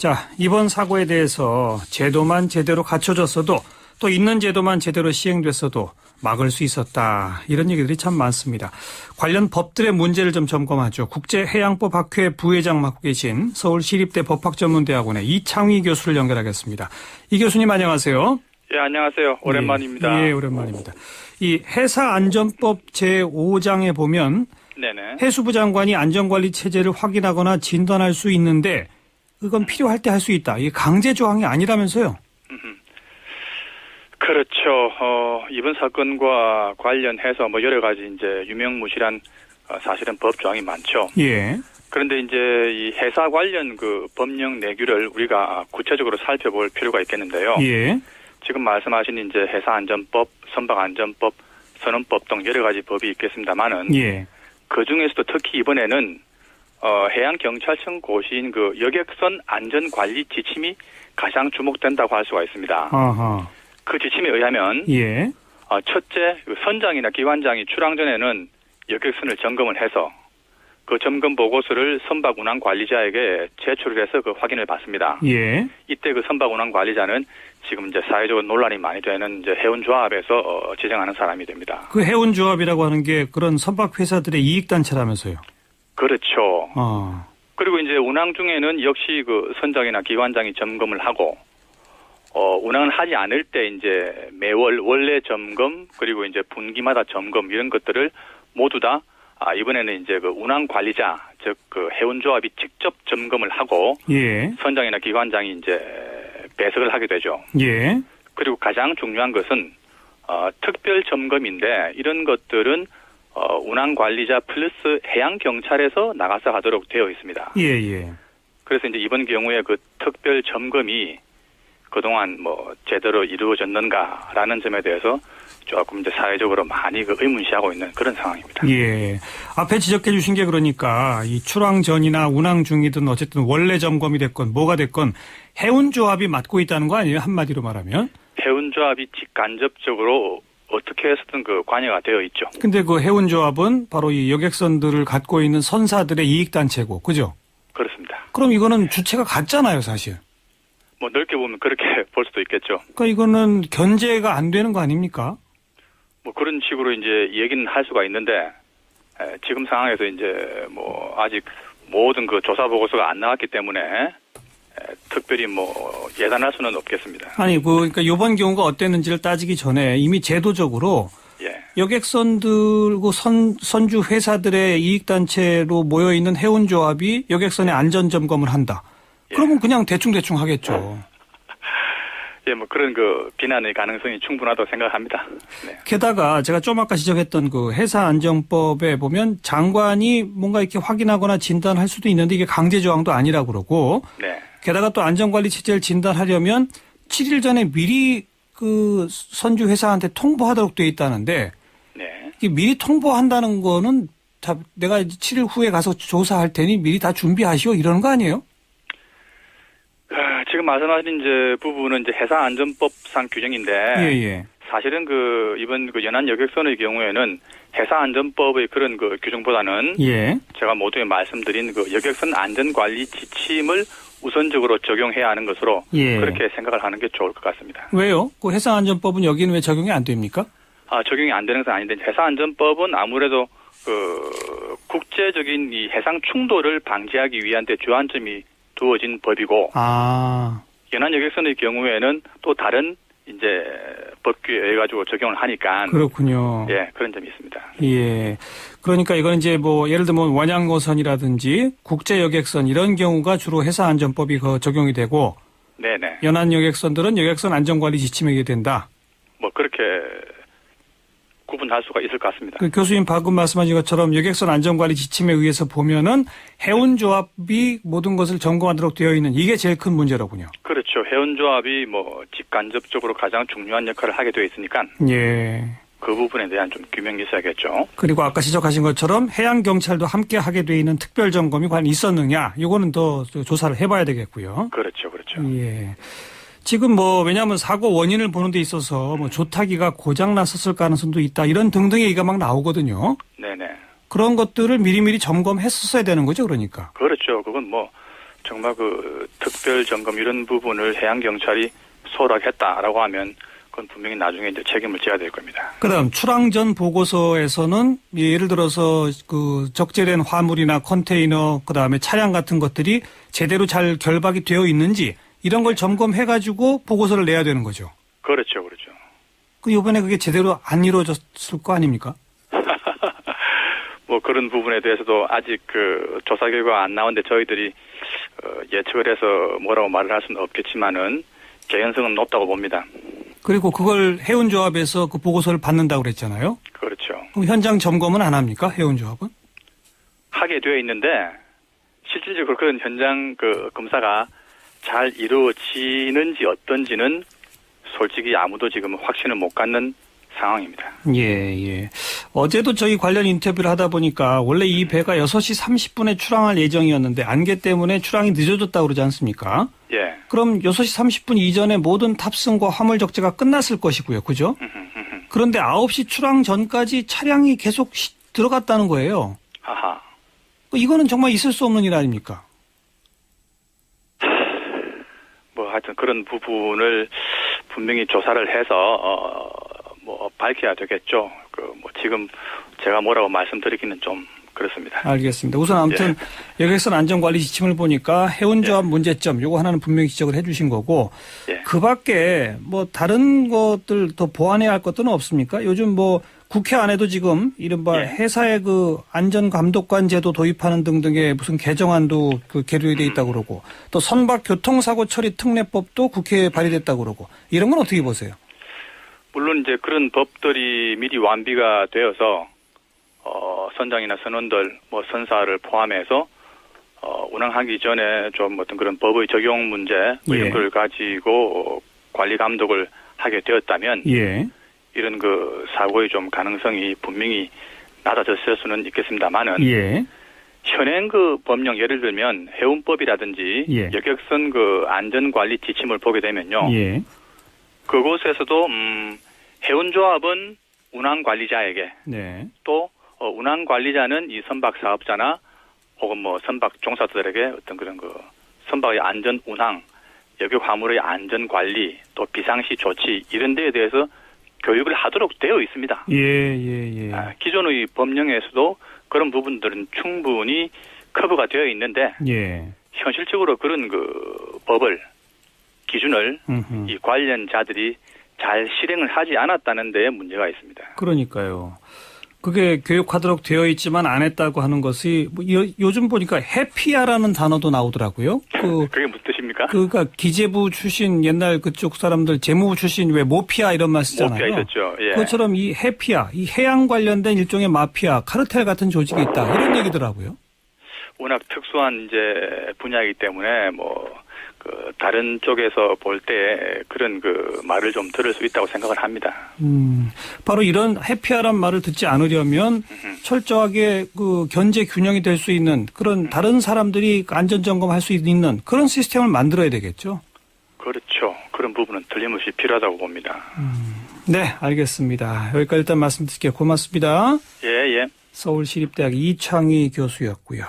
자, 이번 사고에 대해서 제도만 제대로 갖춰졌어도 또 있는 제도만 제대로 시행됐어도 막을 수 있었다. 이런 얘기들이 참 많습니다. 관련 법들의 문제를 좀 점검하죠. 국제해양법 학회 부회장 맡고 계신 서울시립대 법학전문대학원의 이창희 교수를 연결하겠습니다. 이 교수님 안녕하세요. 예, 안녕하세요. 오랜만입니다. 예, 예, 오랜만입니다. 이 해사안전법 제5장에 보면 네네. 해수부 장관이 안전관리 체제를 확인하거나 진단할 수 있는데 그건 필요할 때 할 수 있다. 이게 강제 조항이 아니라면서요. 그렇죠. 어, 이번 사건과 관련해서 뭐 여러 가지 이제 유명무실한 어, 사실은 법 조항이 많죠. 예. 그런데 이제 이 해사 관련 그 법령 내규를 우리가 구체적으로 살펴볼 필요가 있겠는데요. 예. 지금 말씀하신 이제 해사안전법, 선박 안전법, 선언법 등 여러 가지 법이 있겠습니다만은 예. 그 중에서도 특히 이번에는 어, 해양경찰청 고시인 그 여객선 안전관리 지침이 가장 주목된다고 할 수가 있습니다. 아하. 그 지침에 의하면 예. 어, 첫째 그 선장이나 기관장이 출항 전에는 여객선을 점검을 해서 그 점검 보고서를 선박 운항 관리자에게 제출을 해서 그 확인을 받습니다. 예. 이때 그 선박 운항 관리자는 지금 이제 사회적으로 논란이 많이 되는 이제 해운 조합에서 어, 지정하는 사람이 됩니다. 그 해운 조합이라고 하는 게 그런 선박 회사들의 이익 단체라면서요. 그렇죠. 어. 그리고 이제 운항 중에는 역시 그 선장이나 기관장이 점검을 하고 어 운항을 하지 않을 때 이제 매월 원래 점검 그리고 이제 분기마다 점검 이런 것들을 모두 다 아, 이번에는 이제 그 운항 관리자 즉 그 해운조합이 직접 점검을 하고 예. 선장이나 기관장이 이제 배석을 하게 되죠. 예. 그리고 가장 중요한 것은 어, 특별 점검인데 이런 것들은 어, 운항 관리자 플러스 해양 경찰에서 나가서 하도록 되어 있습니다. 예, 예. 그래서 이제 이번 경우에 그 특별 점검이 그동안 뭐 제대로 이루어졌는가라는 점에 대해서 조금 이제 사회적으로 많이 그 의문시하고 있는 그런 상황입니다. 예. 앞에 지적해 주신 게 그러니까 이 출항 전이나 운항 중이든 어쨌든 원래 점검이 됐건 뭐가 됐건 해운조합이 맡고 있다는 거 아니에요? 한마디로 말하면. 해운조합이 직간접적으로 어떻게 해서든 그 관여가 되어 있죠. 근데 그 해운조합은 바로 이 여객선들을 갖고 있는 선사들의 이익단체고, 그죠? 그렇습니다. 그럼 이거는 주체가 같잖아요, 사실. 뭐 넓게 보면 그렇게 볼 수도 있겠죠. 그러니까 이거는 견제가 안 되는 거 아닙니까? 뭐 그런 식으로 이제 얘기는 할 수가 있는데 에, 지금 상황에서 이제 뭐 아직 모든 그 조사 보고서가 안 나왔기 때문에 에, 특별히 뭐 예단할 수는 없겠습니다. 아니, 그, 그러니까 이번 경우가 어땠는지를 따지기 전에 이미 제도적으로 예. 여객선들고 선, 선주 회사들의 이익단체로 모여 있는 해운조합이 여객선의 안전 점검을 한다. 예. 그러면 그냥 대충 대충 하겠죠. 예, 뭐 그런 그 비난의 가능성이 충분하다고 생각합니다. 네. 게다가 제가 좀 아까 지적했던 그 해사안전법에 보면 장관이 뭔가 이렇게 확인하거나 진단할 수도 있는데 이게 강제 조항도 아니라고 그러고 네. 게다가 또 안전관리 체제를 진단하려면 7일 전에 미리 그 선주 회사한테 통보하도록 돼 있다는데 네. 이게 미리 통보한다는 거는 다 내가 이제 7일 후에 가서 조사할 테니 미리 다 준비하시오 이러는 거 아니에요? 아, 지금 말씀하신 이제 부분은 이제 해사 안전법상 규정인데 예, 예. 사실은 그 이번 그 연안 여객선의 경우에는 해사 안전법의 그런 그 규정보다는 예. 제가 모두에 말씀드린 그 여객선 안전관리 지침을 우선적으로 적용해야 하는 것으로 예. 그렇게 생각을 하는 게 좋을 것 같습니다. 왜요? 그 해상안전법은 여기는 왜 적용이 안 됩니까? 아, 적용이 안 되는 것은 아닌데 해사 안전법은 아무래도 그 국제적인 이 해상 충돌을 방지하기 위한 데 주안점이 두어진 법이고 아, 연안 여객선의 경우에는 또 다른 이제 법규에 가지고 적용을 하니까 그렇군요. 예 그런 점이 있습니다. 예. 그러니까 이건 이제 뭐 예를 들면 원양어선이라든지 국제 여객선 이런 경우가 주로 해사안전법이 그 적용이 되고 네네 연안 여객선들은 여객선 안전관리 지침에 의해 된다. 뭐 그렇게 구분할 수가 있을 것 같습니다. 그 교수님 방금 말씀하신 것처럼 여객선 안전관리 지침에 의해서 보면은 해운조합이 모든 것을 점검하도록 되어 있는 이게 제일 큰 문제로군요. 그렇죠. 해운조합이 뭐 직간접적으로 가장 중요한 역할을 하게 되어 있으니까 예. 그 부분에 대한 좀 규명이 있어야겠죠. 그리고 아까 지적하신 것처럼 해양 경찰도 함께 하게 돼 있는 특별 점검이 과연 있었느냐, 이거는 더 조사를 해봐야 되겠고요. 그렇죠, 그렇죠. 예. 지금 뭐 왜냐하면 사고 원인을 보는 데 있어서 뭐 조타기가 고장 났었을 가능성도 있다 이런 등등의 얘기가 막 나오거든요. 네네. 그런 것들을 미리미리 점검했었어야 되는 거죠, 그러니까. 그렇죠. 그건 뭐 정말 그 특별 점검 이런 부분을 해양 경찰이 소홀하겠다라고 하면 그건 분명히 나중에 이제 책임을 져야 될 겁니다. 그다음 출항 전 보고서에서는 예를 들어서 그 적재된 화물이나 컨테이너 그다음에 차량 같은 것들이 제대로 잘 결박이 되어 있는지 이런 걸 점검해 가지고 보고서를 내야 되는 거죠. 그렇죠, 그렇죠. 그 이번에 그게 제대로 안 이루어졌을 거 아닙니까? 뭐 그런 부분에 대해서도 아직 그 조사 결과가 안 나오는데 저희들이 어, 예측을 해서 뭐라고 말을 할 수는 없겠지만은 개연성은 높다고 봅니다. 그리고 그걸 해운조합에서 그 보고서를 받는다고 그랬잖아요. 그렇죠. 그럼 현장 점검은 안 합니까? 해운조합은? 하게 되어 있는데 실질적으로 그런 현장 그 검사가 잘 이루어지는지 어떤지는 솔직히 아무도 지금 확신을 못 갖는 상황입니다. 예, 예. 어제도 저희 관련 인터뷰를 하다 보니까 원래 이 배가 6시 30분에 출항할 예정이었는데 안개 때문에 출항이 늦어졌다고 그러지 않습니까? 예. 그럼 6시 30분 이전에 모든 탑승과 화물 적재가 끝났을 것이고요. 그죠? 그런데 9시 출항 전까지 차량이 계속 시- 들어갔다는 거예요. 하하. 그 이거는 정말 있을 수 없는 일 아닙니까? 뭐 하여튼 그런 부분을 분명히 조사를 해서 어 뭐 밝혀야 되겠죠. 그 뭐 지금 제가 뭐라고 말씀드리기는 좀 그렇습니다. 알겠습니다. 우선 아무튼 여객선 안전관리 지침을 보니까 해운조합 문제점 요거 하나는 분명히 지적을 해 주신 거고 예. 그 밖에 뭐 다른 것들 더 보완해야 할 것들은 없습니까? 요즘 뭐 국회 안에도 지금 이른바 예. 회사의 그 안전감독관 제도 도입하는 등등의 무슨 개정안도 그 계류돼 음. 있다고 그러고 또 선박 교통사고 처리 특례법도 국회에 발의됐다고 그러고 이런 건 어떻게 보세요? 물론 이제 그런 법들이 미리 완비가 되어서 어 선장이나 선원들 뭐 선사를 포함해서 어 운항하기 전에 좀 어떤 그런 법의 적용 문제 뭐 예. 이런 걸 가지고 어, 관리 감독을 하게 되었다면 예. 이런 그 사고의 좀 가능성이 분명히 낮아졌을 수는 있겠습니다만은 예. 현행 그 법령 예를 들면 해운법이라든지 예. 여객선 그 안전관리 지침을 보게 되면요. 예. 그곳에서도 음 해운조합은 운항 관리자에게 네. 또 어, 운항 관리자는 이 선박 사업자나 혹은 뭐 선박 종사들에게 어떤 그런 그 선박의 안전 운항, 여객 화물의 안전 관리, 또 비상시 조치 이런 데에 대해서 교육을 하도록 되어 있습니다. 예, 예, 예. 아, 기존의 법령에서도 그런 부분들은 충분히 커버가 되어 있는데 예. 현실적으로 그런 그 법을 기준을 음흠. 이 관련자들이 잘 실행을 하지 않았다는 데에 문제가 있습니다. 그러니까요. 그게 교육하도록 되어 있지만 안 했다고 하는 것이 뭐 요, 요즘 보니까 해피아라는 단어도 나오더라고요. 그 그게 무슨 뜻입니까? 그가 기재부 출신 옛날 그쪽 사람들 재무부 출신 왜 모피아 이런 말 쓰잖아요. 모피아 있었죠. 예. 그것처럼 이 해피아, 이 해양 관련된 일종의 마피아, 카르텔 같은 조직이 있다 이런 얘기더라고요. 워낙 특수한 이제 분야이기 때문에 뭐 그 다른 쪽에서 볼 때 그런 그 말을 좀 들을 수 있다고 생각을 합니다. 음, 바로 이런 해피아란 말을 듣지 않으려면 철저하게 그 견제 균형이 될 수 있는 그런 다른 사람들이 안전 점검할 수 있는 그런 시스템을 만들어야 되겠죠. 그렇죠. 그런 부분은 틀림없이 필요하다고 봅니다. 네, 알겠습니다. 여기까지 일단 말씀 드릴게요. 고맙습니다. 예, 예. 서울시립대학 이창희 교수였고요.